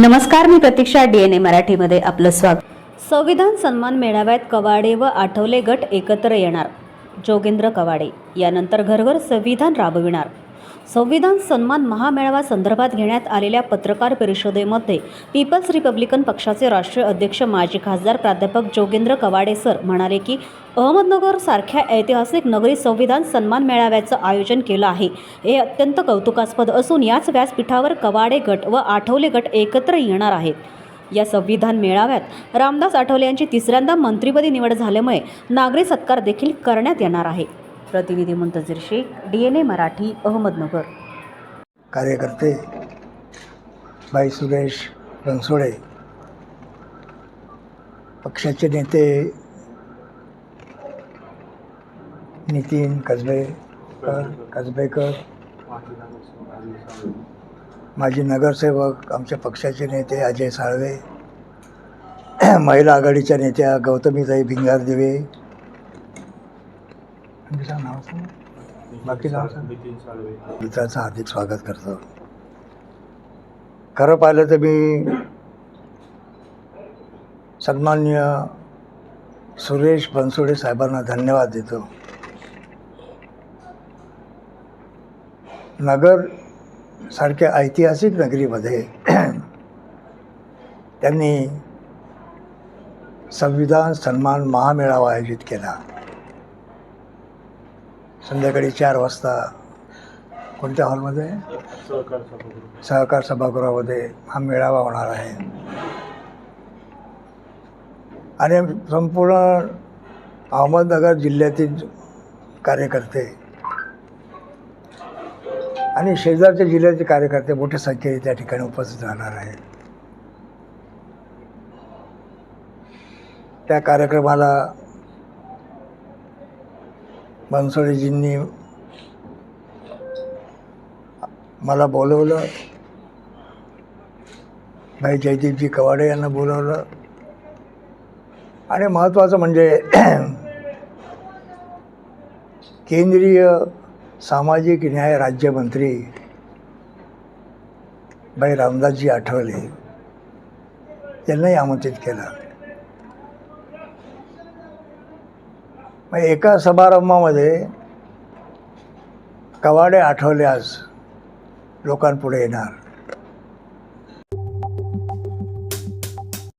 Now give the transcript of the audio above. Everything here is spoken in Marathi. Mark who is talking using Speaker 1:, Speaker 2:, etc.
Speaker 1: नमस्कार मी प्रतीक्षा डीएनए मराठीमध्ये आपलं स्वागत. संविधान सन्मान मेळाव्यात कवाडे व आठवले गट एकत्र येणार. जोगेंद्र कवाडे यानंतर घरघर संविधान राबविणार. संविधान सन्मान महामेळावा संदर्भात घेण्यात आलेल्या पत्रकार परिषदेमध्ये पीपल्स रिपब्लिकन पक्षाचे राष्ट्रीय अध्यक्ष माजी खासदार प्राध्यापक जोगेंद्र कवाडे सर म्हणाले की अहमदनगर सारख्या ऐतिहासिक नगरी संविधान सन्मान मेळाव्याचं आयोजन केलं आहे. हे अत्यंत कौतुकास्पद असून याच व्यासपीठावर कवाडे गट व आठवले गट एकत्र येणार आहेत. या संविधान मेळाव्यात रामदास आठवले यांची तिसऱ्यांदा मंत्रिपदी निवड झाल्यामुळे नागरी सत्कार देखील करण्यात येणार आहे. प्रतिनिधी Muntazir Shaikh D N A Marathi Ahmednagar.
Speaker 2: कार्यकर्ते भाई सुरेश बनसोडे पक्षाचे नेते नितीन कसबेकर कसबेकर माजी नगरसेवक आमच्या पक्षाचे नेते अजय साळवे महिला आघाडीच्या नेत्या गौतमीताई भिंगार दिवे सांग. नाव बाकी हार्दिक स्वागत करतो. खरं पाहिलं तर मी सन्मान्य सुरेश बनसोडे साहेबांना धन्यवाद देतो. नगर सारख्या ऐतिहासिक नगरीमध्ये त्यांनी संविधान सन्मान महामेळावा आयोजित केला. संध्याकाळी चार वाजता कोणत्या हॉलमध्ये? सहकार सभागृहामध्ये हा मेळावा होणार आहे. आणि संपूर्ण अहमदनगर जिल्ह्यातील कार्यकर्ते आणि शेजारच्या जिल्ह्याचे कार्यकर्ते मोठ्या संख्येने त्या ठिकाणी उपस्थित राहणार आहेत. त्या कार्यक्रमाला बनसोडेजींनी मला बोलवलं. भाई जयदीपजी कवाडे यांना बोलवलं. आणि महत्त्वाचं म्हणजे केंद्रीय सामाजिक न्याय राज्यमंत्री भाई रामदासजी आठवले यांनाही आमंत्रित केलं. मग एका समारंभामध्ये कवाडे आठवले आज लोकांपुढे येणार.